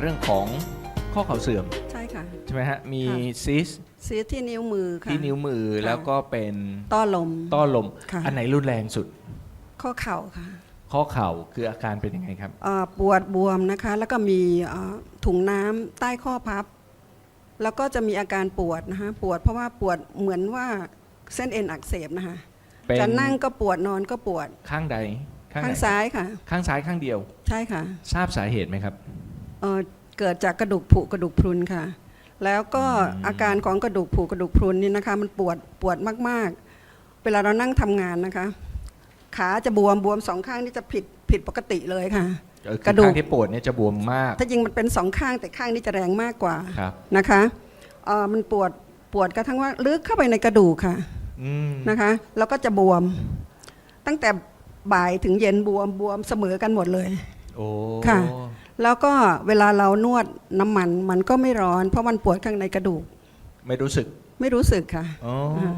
เรื่องของข้อเข่าเสื่อมใช่ค่ะ ใช่ไหมฮะ มีค่ะ ซิสซีสที่นิ้วมือค่ะ ที่นิ้วมือค่ะ แล้วก็เป็นต้อลม ต้อลม ค่ะ อันไหนรุนแรงสุด ข้อเข่าค่ะข้อเข่าคืออาการเป็นยังไงครับ เอ่อปวดบวมนะคะ แล้วก็มีเอ่อถุงน้ำใต้ข้อพับ แล้วก็จะมีอาการปวดนะคะปวดเพราะว่าปวดเหมือนว่าเส้นเอ็นอักเสบนะคะเป็นจะนั่งก็ปวดนอนก็ปวดข้างใดข้างไหนซ้ายค่ะ ข้างซ้ายข้างเดียว ใช่ค่ะ ทราบสาเหตุไหมครับ เอ่อเกิดจากกระดูกผุกระดูกพรุนค่ะ แล้วก็อืมอาการของกระดูกผุกระดูกพรุนนี่นะคะ มันปวดปวดมากๆ เวลาเรานั่งทำงานนะคะ ขาจะบวมบวมสองข้างนี่จะผิดผิดปกติเลยค่ะ เออคืกอระดูก ข้างที่ปวดเนี่ยจะบวมมาก ถ้าจริงมันเป็นสองข้างแต่ข้างนี้จะแรงมากกว่าครับ นะคะเอ่อมันปวดปวดกระทั่งว่าลึกเข้าไปในกระดูกค่ะ อืมนะคะแล้วก็จะบวม ตั้งแต่บ่ายถึงเย็นบวมบวมเสมอกันหมดเลย โอ้ค่ะ แล้วก็เวลาเรานวดน้ำมันมันก็ไม่ร้อน เพราะมันปวดข้างในกระดูก ไม่รู้สึกไม่รู้สึกค่ะ อ๋ออา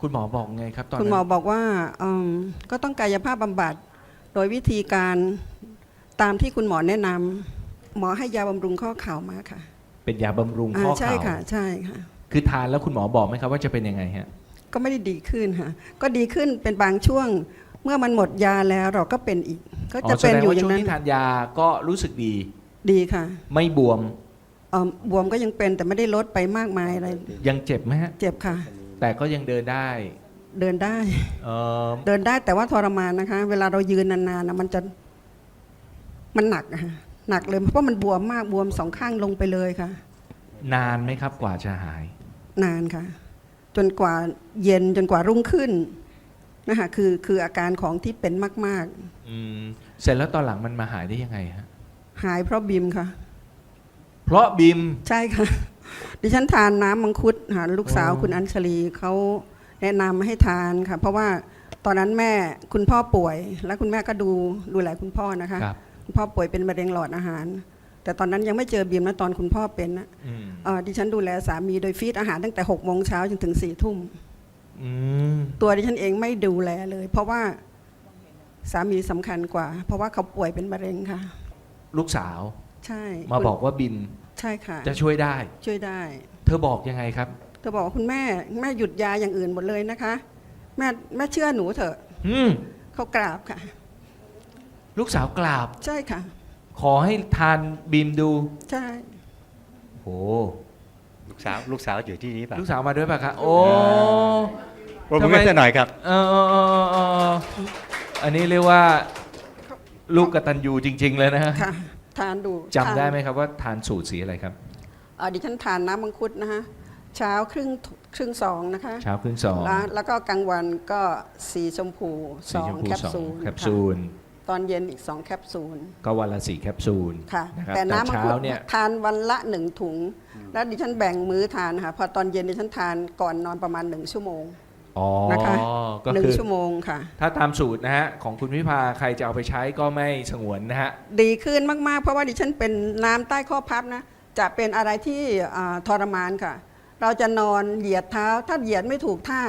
คุณหมอบอกไงครับตอนคุณนั้นหมอบอกว่าอืมก็ต้องกายภาพบำบัด โดยวิธีการตามที่คุณหมอแนะนำหมอให้ยาบำรุงข้อเข่ามาค่ะเป็นยาบำรุงอ่าข้อใช่เข่าค่ะ ใช่ค่ะ คือทานแล้วคุณหมอบอกไหมครับว่าจะเป็นยังไงฮะ ก็ไม่ได้ดีขึ้นค่ะ ก็ดีขึ้นเป็นบางช่วง เมื่อมันหมดยาแล้วเราก็เป็นอีก ก็จะเป็นอยู่อย่างช่วงนั้นที่ทานยาก็รู้สึกดี ดีค่ะไม่บวมเอ่อบวมก็ยังเป็นแต่ไม่ได้ลดไปมากมายอะไร ยังเจ็บไหมฮะ เจ็บค่ะ แต่ก็ยังเดินได้เดินได้ เอ่อเดินได้แต่ว่าทรมานนะคะ เวลาเรายืนนานๆนะมันจะมันหนักอะค่ะหนักเลยเพราะมันบวมมากบวมสองข้างลงไปเลยค่ะ นานไหมครับกว่าจะหาย นานค่ะ จนกว่าเย็นจนกว่ารุ่งขึ้น นะคะคือคืออาการของที่เป็นมาก อืมเสร็จแล้วตอนหลังมันมาหายได้ยังไงฮะๆ หายเพราะบิมค่ะ เพราะบิม ใช่ค่ะ ดิฉันทานน้ำมังคุดหาลูกสาวอ๋อ คุณอัญชลีเขาแนะนำให้ทานค่ะ เพราะว่าตอนนั้นแม่คุณพ่อป่วย แล้วคุณแม่ก็ดูดูแลคุณพ่อนะคะ ครับ คุณพ่อป่วยเป็นมะเร็งหลอดอาหาร แต่ตอนนั้นยังไม่เจอบีมนะตอนคุณพ่อเป็นนะอืมเอ่อดิฉันดูแลสามีโดยฟีดอาหารตั้งแต่6กโมงเช้าจนถึง4ี่ทุ่ม อืมตัวดิฉันเองไม่ดูแลเลย เพราะว่าสามีสำคัญกว่า เพราะว่าเขาป่วยเป็นมะเร็งค่ะ ลูกสาวใช่มาคุณบอกว่าบิมใช่ค่ะ จะช่วยได้ ช่วยได้ เธอบอกยังไงครับเธอบอกว่าคุณแม่แม่หยุดยาอย่างอื่นหมดเลยนะคะ แม่แม่เชื่อหนูเถอะอืมเขากราบค่ะ ลูกสาวกราบ ใช่ค่ะ ขอให้ทานบิมดูใช่ โอ้ ลูกสาวลูกสาวอยู่ที่นี้ป่ะลูกสาวมาด้วยป่ะคะโอ้ปรบทำมืไมอให้หน่อยครับเออเออเออเอออันนี้เรียกว่าลูกกตัญญูจริง ๆ เลยนะฮะค่ะทานดูจำได้ทานไหมครับว่าทานสูตรสีอะไรครับเอ่อดิฉันทานน้ำมังคุดนะคะเช้าครึ่งครึ่งสองนะคะเช้าครึ่งสองแล้วแล้วก็กลางวันก็สีชมพูสสีองชมพูแคปสองซูลแคปซูลค่ะ ตอนเย็นอีกสองแคปซูล ก็วันละสี่แคปซูลค่ะ นะครับแต่น้ำมังเช้าคุดเนี่ย ทานวันละหนึ่งถุง แล้วดิฉันแบ่งมื้อทานค่ะพอตอนเย็นดิฉันทานก่อนนอนประมาณหนึ่งชั่วโมง อ๋อ นะคะ ก็หนึ่งคือชั่วโมงค่ะ ถ้าตามสูตรนะฮะ ของคุณพิพาใครจะเอาไปใช้ก็ไม่สงวนนะฮะ ดีขึ้นมาก ๆ เพราะว่าดิฉันเป็นน้ำใต้ข้อพับนะ จะเป็นอะไรที่อ่าทรมานค่ะ เราจะนอนเหยียดเท้า ถ้าเหยียดไม่ถูกท่า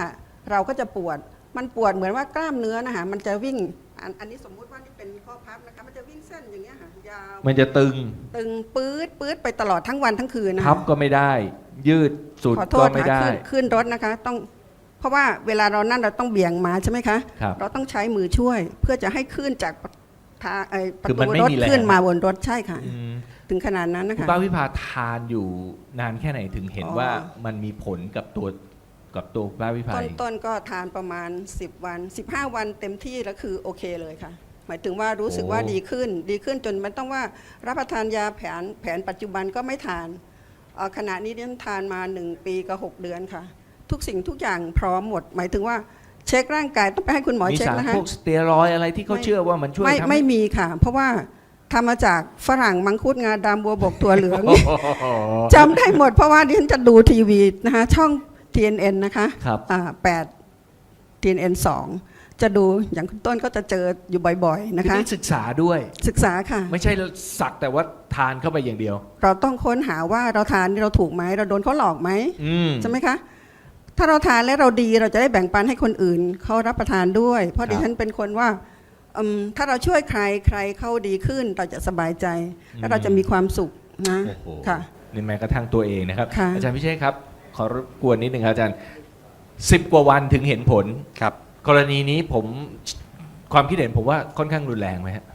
เราก็จะปวด มันปวดเหมือนว่ากล้ามเนื้อนะคะมันจะวิ่งอันอันนี้สมมุติว่านี่เป็น ข้อพับนะคะมันจะวิ่งเส้นอย่างเงี้ยค่ะยาวมันจะตึงตึงปื๊ดปื๊ดไปตลอดทั้งวันทั้งคืนนะพัคะบก็ไม่ได้ ยืดสุดขอโทก็ษไม่ค่ะได้ ขึ้นขึ้นรถนะคะ ต้อง เพราะว่าเวลาเรานั่นเราต้องเบี่ยงมาใช่ไหมคะ ครับ เราต้องใช้มือช่วย เพื่อจะให้ขึ้นจากทาเอ่อประคือมันตูไม่รถมีแรง ขึ้นมาบนรถใช่ค่ะ อืมถึงขนาดนั้นนะคุณคะ ป้าพิพาทานอยู่นานแค่ไหนถึงเห็นอ๋อ ว่ามันมีผลกับตัวกับตัวป้าพิพาต้นเอง ต้นก็ทานประมาณ 10 วัน 15 วันเต็มที่แล้วคือโอเคเลยค่ะ หมายถึงว่ารู้สึกว่าดีขึ้น ดีขึ้นจนมันต้องว่ารับประทานยาแผนแผนปัจจุบันก็ไม่ทานเอ่อขณะนี้ดิฉันทานมา 1 ปีกับ 6 เดือนค่ะ ทุกสิ่งทุกอย่างพร้อมหมด หมายถึงว่าเช็คร่างกายต้องไปให้คุณหมอมีเช็คสารนะคะพวกสเตียรอยด์อะไรที่เขาไม่เชื่อว่ามันช่วยไม่ทำไม่มีค่ะ เพราะว่าทำมาจากฝรั่งมังคุดงาดำบัวบกตัวเหลืองโอ้โหจำได้หมดเพราะว่าดิฉันจะดูทีวีนะคะช่อง TNN นะคะครับอ่าแปด TNN สอง จะดูอย่างคุณต้นก็จะเจออยู่บ่อยๆ นะคือคะ ได้ศึกษาด้วย ศึกษาค่ะ ไม่ใช่สักแต่ว่าทานเข้าไปอย่างเดียว เราต้องค้นหาว่าเราทานนี่เราถูกไหมเราโดนเขาหลอกไหมอืม ใช่ไหมคะ ถ้าเราทานแล้วเราดีเราจะได้แบ่งปันให้คนอื่นเขารับประทานด้วย เพราะครับ ดิฉันเป็นคนว่าอืมถ้าเราช่วยใครใครเขาดีขึ้น เราจะสบายใจ และเราจะมีความสุขนะโอ้โหค่ะ นี่แม้กระทั่งตัวเองนะครับ ค่ะ อาจารย์พิเชษครับ ขอรบกวนนิดหนึ่งครับอาจารย์สิบกว่าวันถึงเห็นผล ครับ กรณีนี้ผมความคิดเห็นผมว่าค่อนข้างรุนแรงไหมฮะ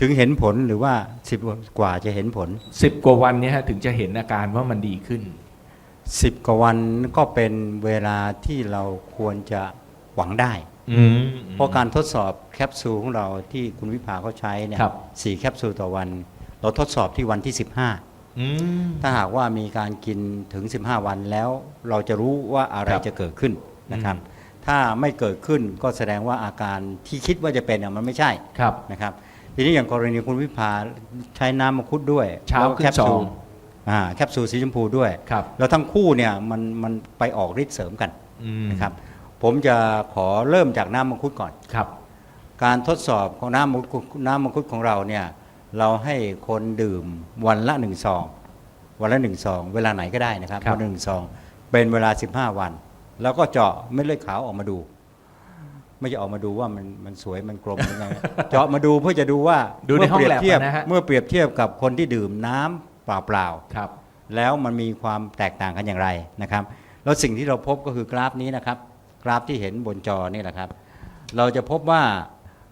ถึงเห็นผลหรือว่าสิบกว่าจะเห็นผลสิบกว่าวันเนี้ฮะถึงจะเห็นอาการว่ามันดีขึ้นสิบกว่าวันก็เป็นเวลาที่เราควรจะหวังได้ อืม เพราะการทดสอบแคปซูลของเราที่คุณวิภาเขาใช้เนี่ยครับ สี่แคปซูลต่อวัน เราทดสอบที่วันที่ 15 อืม ถ้าหากว่ามีการกินถึง 15 วันแล้ว เราจะรู้ว่าอะไรครับจะเกิดขึ้นนะครับ อืม ถ้าไม่เกิดขึ้นก็แสดงว่าอาการที่คิดว่าจะเป็นเนี่ยมันไม่ใช่ครับ นะครับ ทีนี้อย่างกรณีคุณวิภาใช้น้ำมังคุดด้วยเช้าแล้วก็ขึ้นแคปซูซอลงอ่าแคปซูลสีชมพูด้วย ครับ แล้วทั้งคู่เนี่ยมันมันไปออกฤทธิ์เสริมกันอืมนะครับ ผมจะขอเริ่มจากน้ำมังคุดก่อน ครับ การทดสอบของน้ำมังคุดน้ำมังคุดของเราเนี่ยเราให้คนดื่มวันละหนึ่งซองวันละหนึ่งซองเวลาไหนก็ได้นะครับครับ วันละหนึ่งซองเป็นเวลา 15 วัน แล้วก็เจาะเม็ดเลือดขาวออกมาดู ไม่จะออกมาดูว่ามันมันสวยมันกลมยังไง เจาะมาดูเพื่อจะดูว่าดูในห้องเมื่แลเปรียบเทียบนะฮะ เมื่อเปรียบเทียบกับคนที่ดื่มน้ำเปล่าๆครับแล้วมันมีความแตกต่างกันอย่างไรนะครับ แล้วสิ่งที่เราพบก็คือกราฟนี้นะครับ กราฟที่เห็นบนจอนี่แหละครับ เราจะพบว่า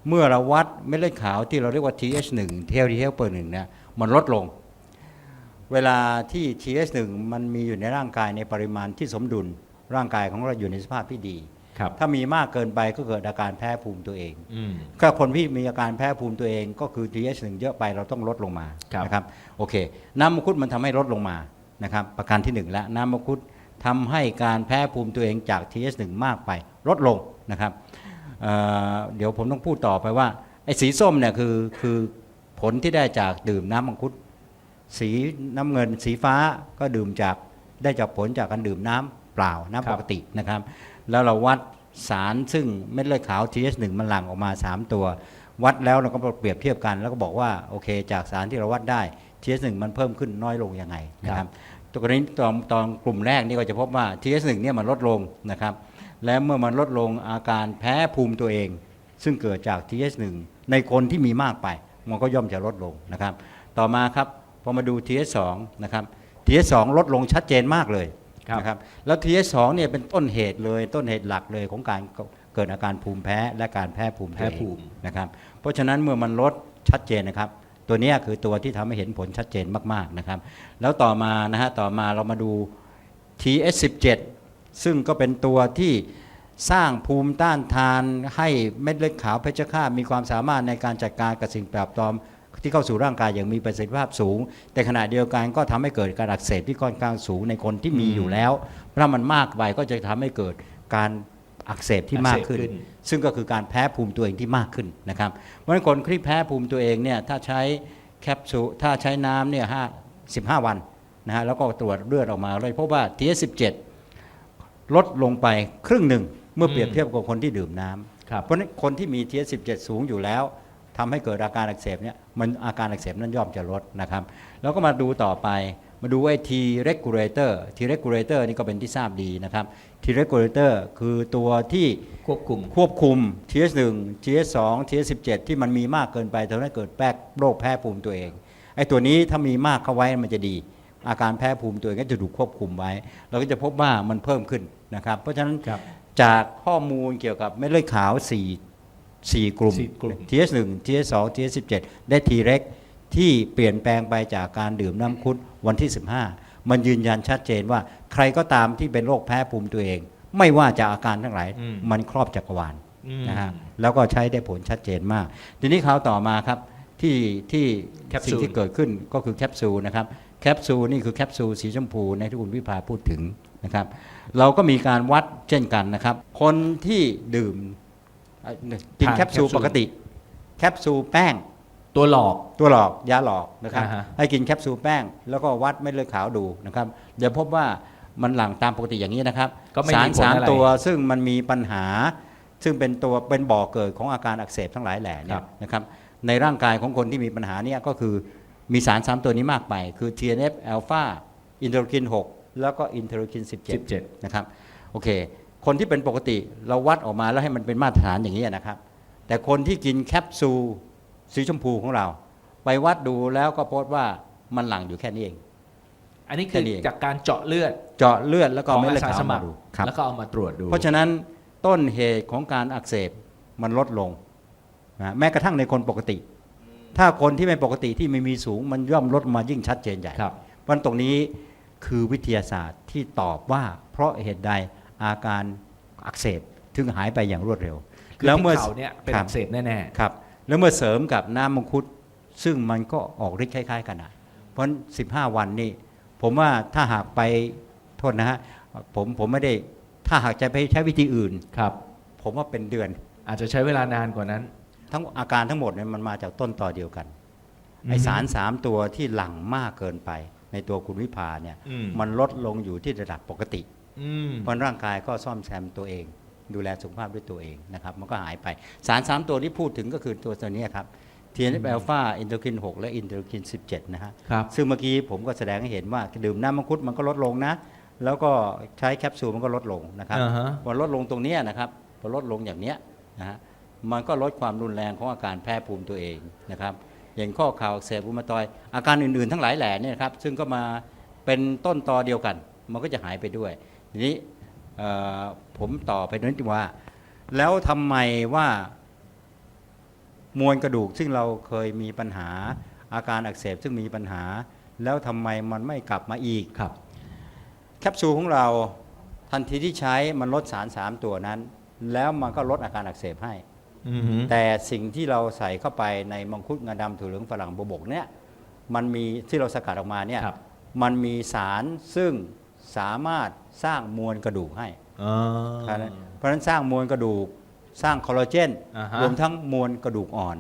เมื่อเราวัดเม็ดเลือดขาวที่เราเรียกว่า TH1 เทลทีเฮลเปอร์หนึ่งเนี่ยมันลดลง เวลาที่ TH1 มันมีอยู่ในร่างกายในปริมาณที่สมดุล ร่างกายของเราอยู่ในสภาพที่ดี ครับ ถ้ามีมากเกินไปก็เกิดอาการแพ้ภูมิตัวเอง อืม ก็คนที่มีอาการแพ้ภูมิตัวเองก็คือ TH1 เยอะไปเราต้องลดลงมาครับ นะครับโอเค น้ำมังคุดมันทำให้ลดลงมานะครับประการที่หนึ่งแล้วน้ำมังคุดทำให้การแพ้ภูมิตัวเองจาก TH1 มากไปลดลงนะครับเอ่อเดี๋ยวผมต้องพูดต่อไปว่าไอ้สีส้มเนี่ยคือคือผลที่ได้จากดื่มน้ำมังคุด สีน้ำเงินสีฟ้าก็ดื่มจากได้จากผลจากการดื่มน้ำ เปล่าน้ำครัปบกตินะครับ แล้วเราวัดสารซึ่งเม็ดเลือดขาว TH1 มันหลั่งออกมา 3 ตัว วัดแล้วเราก็เปรียบเทียบกัน แล้วก็บอกว่าโอเค จากสารที่เราวัดได้ TH1 มันเพิ่มขึ้นน้อยลงยังไงนะครับตัวกรณีตอนตอนกลุ่มแรกนี่ก็จะพบว่า TH1 เนี่ยมันลดลงนะครับ และเมื่อมันลดลงอาการแพ้ภูมิตัวเอง ซึ่งเกิดจาก TH1 ในคนที่มีมากไป มันก็ย่อมจะลดลงนะครับ ต่อมาครับพอมาดู TH2 นะครับ TH2 ลดลงชัดเจนมากเลยครับ นะครับแล้ว TH2 เนี่ยเป็นต้นเหตุเลยต้นเหตุหลักเลยของการเกิดอาการภูมิแพ้และการแพ้ภูมิตัวแพ้เองภูมินะครับเพราะฉะนั้นเมื่อมันลดชัดเจนนะครับ ตัวเนี้ยคือตัวที่ทำให้เห็นผลชัดเจนมากๆนะครับ แล้วต่อมานะฮะต่อมาเรามาดู TS17 ซึ่งก็เป็นตัวที่สร้างภูมิต้านทานให้เม็ดเลือดขาวเพชฌฆาตมีความสามารถในการจัดการกับสิ่งแปลกปลอม ที่เข้าสู่ร่างกายอย่างมีประสิทธิภาพสูง แต่ขณะเดียวกันก็ทำให้เกิดการอักเสบที่ค่อนข้างสูงในคนที่มีอยู่แล้วถ้ามันมากไปก็จะทำให้เกิดการอักเสบที่มากขึ้นอักเสบขึ้น ซึ่งก็คือการแพ้ภูมิตัวเองที่มากขึ้นนะครับเพราะฉะนั้นคนที่แพ้ภูมิตัวเองเนี่ยถ้าใช้แคปซูลถ้าใช้น้ำเนี่ยห้าสิบห้าวันนะฮะแล้วก็ตรวจเลือดออกมาเลยพบว่า TS17 ลดลงไปครึ่งหนึ่งเมื่อเปรียบเทียบกับคนที่ดื่มน้ำครับเพราะฉะนั้นคนที่มี TS17 สูงอยู่แล้ว ทำให้เกิดอาการอักเสบเนี่ยมันอาการอักเสบนั้นย่อมจะลดนะครับ แล้วก็มาดูต่อไปมาดูไอ้ T regulator T regulator นี่ก็เป็นที่ทราบดีนะครับ T regulator คือตัวที่ควบคุมควบคุม TS1 TS2 TS17 ที่มันมีมากเกินไปทำให้เกิดแป๊กโรคแพ้ภูมิตัวเองไอ้ตัวนี้ถ้ามีมากเข้าไว้มันจะดี อาการแพ้ภูมิตัวเองก็จะถูกควบคุมไว้ เราก็จะพบว่ามันเพิ่มขึ้นนะครับ เพราะฉะนั้นครับจากข้อมูลเกี่ยวกับเม็ดเลือดขาว4 4 กลุ่ม สี่กลุ่ม TS1 TS2 TS17 ได้ T reg ที่เปลี่ยนแปลงไปจากการดื่มน้ำคุดวันที่ 15 มันยืนยันชัดเจนว่าใครก็ตามที่เป็นโรคแพ้ภูมิตัวเอง ไม่ว่าจะอาการทั้งหลาย อืม มันครอบจักรวาล อืม นะฮะแล้วก็ใช้ได้ผลชัดเจนมาก ทีนี้คราวต่อมาครับที่ที่แคปซูล สิ่งที่เกิดขึ้นก็คือแคปซูลนะครับแคปซูลนี่คือแคปซูลสีชมพูในที่คุณวิภาพูดถึงนะครับ เราก็มีการวัดเช่นกันนะครับ คนที่ดื่มเอ่อ กินทานแคปซูลแคปซูลปกติ แคปซูลแป้ง ตัวหลอกตัวหลอกยาหลอกนะครับอ่าฮะให้กินแคปซูลแป้ง แล้วก็วัดเม็ดเลือดขาวดูนะครับ เดี๋ยวพบว่ามันหลั่งตามปกติอย่างนี้นะครับก็ไม่สามีรผลสามอะไรตัวซึ่งมันมีปัญหา ซึ่งเป็นตัวเป็นบ่อเกิดของอาการอักเสบทั้งหลายแหล่เนี่ครัยบนะครับในร่างกายของคนที่มีปัญหาเนี่ยก็คือมีสารสามตัวนี้มากไป คือ TNF อ l p h a อินเทอร์คิน 6 แล้วก็อินเทอร์คิน 17 17นะครับ โอเค คนที่เป็นปกติเราวัดออกมาแล้วให้มันเป็นมาตรฐานอย่างนี้นะครับ แต่คนที่กินแคปซูลสีชมพูของเรา ไปวัดดูแล้วก็พบว่ามันหลั่งอยู่แค่นี้เอง อันนี้คือแค่นี้เองจากการเจาะเลือดเจาะเลือดแล้วก็ของเม็ดอาเลือดสาขาวสมัมาครดูครับแล้วก็เอามาตรวจดู เพราะฉะนั้นต้นเหตุของการอักเสบมันลดลงนะแม้กระทั่งในคนปกติ ถ้าคนที่ไม่ปกติที่ไม่มีสูง มันย่อมลดมายิ่งชัดเจนใหญ่ครับเพราะตรงนี้คือวิทยาศาสตร์ที่ตอบว่าเพราะเหตุใด อาการอักเสบถึงหายไปอย่างรวดเร็วคือแล้วที่เมื่อเขาเนี่ยเป็นครับอักเสบแน่ครับ แล้วเมื่อเสริมกับน้ำมังคุดซึ่งมันก็ออกฤทธิ์คล้าย ๆ กันนะเพราะ 15 วันนี่ผมว่าถ้าหากไปโทษนะฮะผมผมไม่ได้ถ้าหากจะไปใช้วิธีอื่นๆครับ ผมว่าเป็นเดือน อาจจะใช้เวลานานกว่านั้น ทั้งอาการทั้งหมดเนี่ยมันมาจากต้นต่อเดียวกันไอสารสามตัวที่หลั่งมากเกินไป ในตัวคุณวิภาเนี่ยอืมมันลดลงอยู่ที่ระดับปกติอืม เพราะร่างกายก็ซ่อมแซมตัวเอง ดูแลสุขภาพด้วยตัวเองนะครับมันก็หายไป สารสามตัวที่พูดถึงก็คือตัวตัวเนี้ยครับ TNF อ l ลฟาอินเตอร์คิน 6 และอินเตอร์คิน 17 นะฮะครับซึ่งเมื่อกี้ผมก็แสดงให้เห็นว่า ดื่มน้ำมังคุดมันก็ลดลงนะ แล้วก็ใช้แคปซูลมันก็ลดลงนะครับอ่าฮะพอลดลงตรงเนี้ยนะครับพอลดลงอย่างเนี้ยนะฮะมันก็ลดความรุนแรงของอาการแพ้ภูมิตัวเองนะครับอย่างข้อเข่าอักเสบรูมาตอยด์อาการอื่นๆ ทั้งหลายแหล่เนี่ยนะครับซึ่งก็มาเป็นต้นตอเดียวกัน มันก็จะหายไปด้วย ทีนี้เอ่อผมต่อไปนิดว่า แล้วทำไมว่ามวลกระดูกซึ่งเราเคยมีปัญหาอาการอักเสบซึ่งมีปัญหา แล้วทำไมมันไม่กลับมาอีกครับ แคปซูลของเราทันทีที่ใช้มันลดสาร3ตัวนั้น แล้วมันก็ลดอาการอักเสบให้อือหือแต่สิ่งที่เราใส่เข้าไปในมังคุดงาดำถั่วเหลืองฝรั่งบวบกเนี่ยมันมีที่เราสกัดออกมาเนี่ยครับมันมีสารซึ่ง สามารถสร้างมวลกระดูกให้ อ๋อ เพราะฉะนั้นสร้างมวลกระดูกสร้างคอลลาเจนอ่าฮะ รวมทั้งมวลกระดูกอ่อน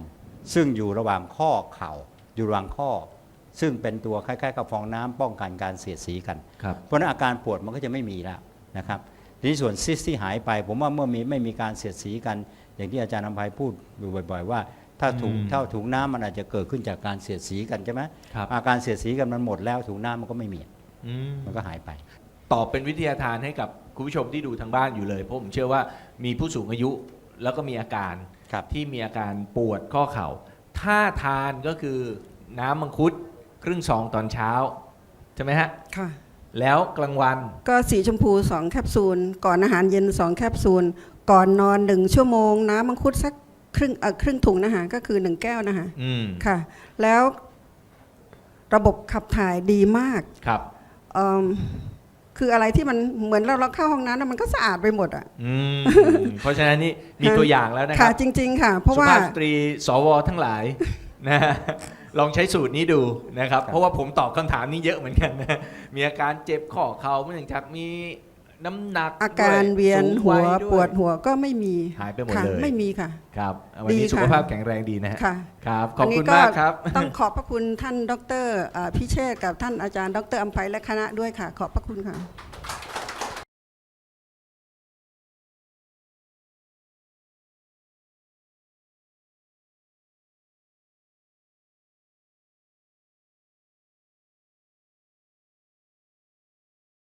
ซึ่งอยู่ระหว่างข้อเข่าอยู่ระหว่างข้อ ซึ่งเป็นตัวคล้ายๆกับฟองน้ำป้องกันการเสียดสีกัน ครับ เพราะฉะนั้นอาการปวดมันก็จะไม่มีแล้วนะครับทีนี้ส่วนซิสที่หายไป ผมว่าเมื่อมีไม่มีการเสียดสีกัน อย่างที่อาจารย์นำภัยพูดอยู่บ่อยๆ ว่า ถ้าถุงอืมถ้าถุงน้ำมันอาจจะเกิดขึ้นจากการเสียดสีกันใช่ไหมครับ อาการเสียดสีกันมันหมดแล้วถุงน้ำมันก็ไม่มี อืมมันก็หายไป ตอบเป็นวิทยาทานให้กับคุณผู้ชมที่ดูทางบ้านอยู่เลย เพราะผมเชื่อว่ามีผู้สูงอายุแล้วก็มีอาการครับ ที่มีอาการปวดข้อเข่า ถ้าทานก็คือน้ำมังคุดครึ่งซองตอนเช้า ใช่ไหมฮะ ค่ะ แล้วกลางวัน ก็สีชมพูสองแคปซูล ก่อนอาหารเย็นสองแคปซูล ก่อนนอนหนึ่งชั่วโมง น้ำมังคุดสักครึ่งเอ่อครึ่งถุงนะคะก็คือหนึ่งแก้วนะคะอืมค่ะ แล้วระบบขับถ่ายดีมาก ครับเอิ่ม คืออะไรที่มันเหมือนเราเราเข้าห้องน้ำแล้วมันก็สะอาดไปหมดอะอืมเพราะฉะนั้นนี่มีตัวอย่างแล้วนะคค่ะรับจริง ๆ ค่ะ เพราะสุว่าภาพสตรีสวทั้งหลายนะฮะลองใช้สูตรนี้ดูนะครับ เพราะว่าผมตอบคำถามนี้เยอะเหมือนกันนะมีอาการเจ็บข้อเข่าเนื่องจากมี น้ำหนักอาการด้เวียนสูงหัวยด้ย ปวดหัวก็ไม่มีหายไปหมดค่ะเลย ไม่มีค่ะ ครับวันนี้ดีสุขค่ะภาพแข็งแรงดีนะฮะค่ะครับขอบนนี้คุณมากครับ ต้องขอบพระคุณท่านดรอ่าพิเชษฐ์กับท่านอาจารย์ดรอัมภัยและคณะด้วยค่ะ ขอบพระคุณค่ะ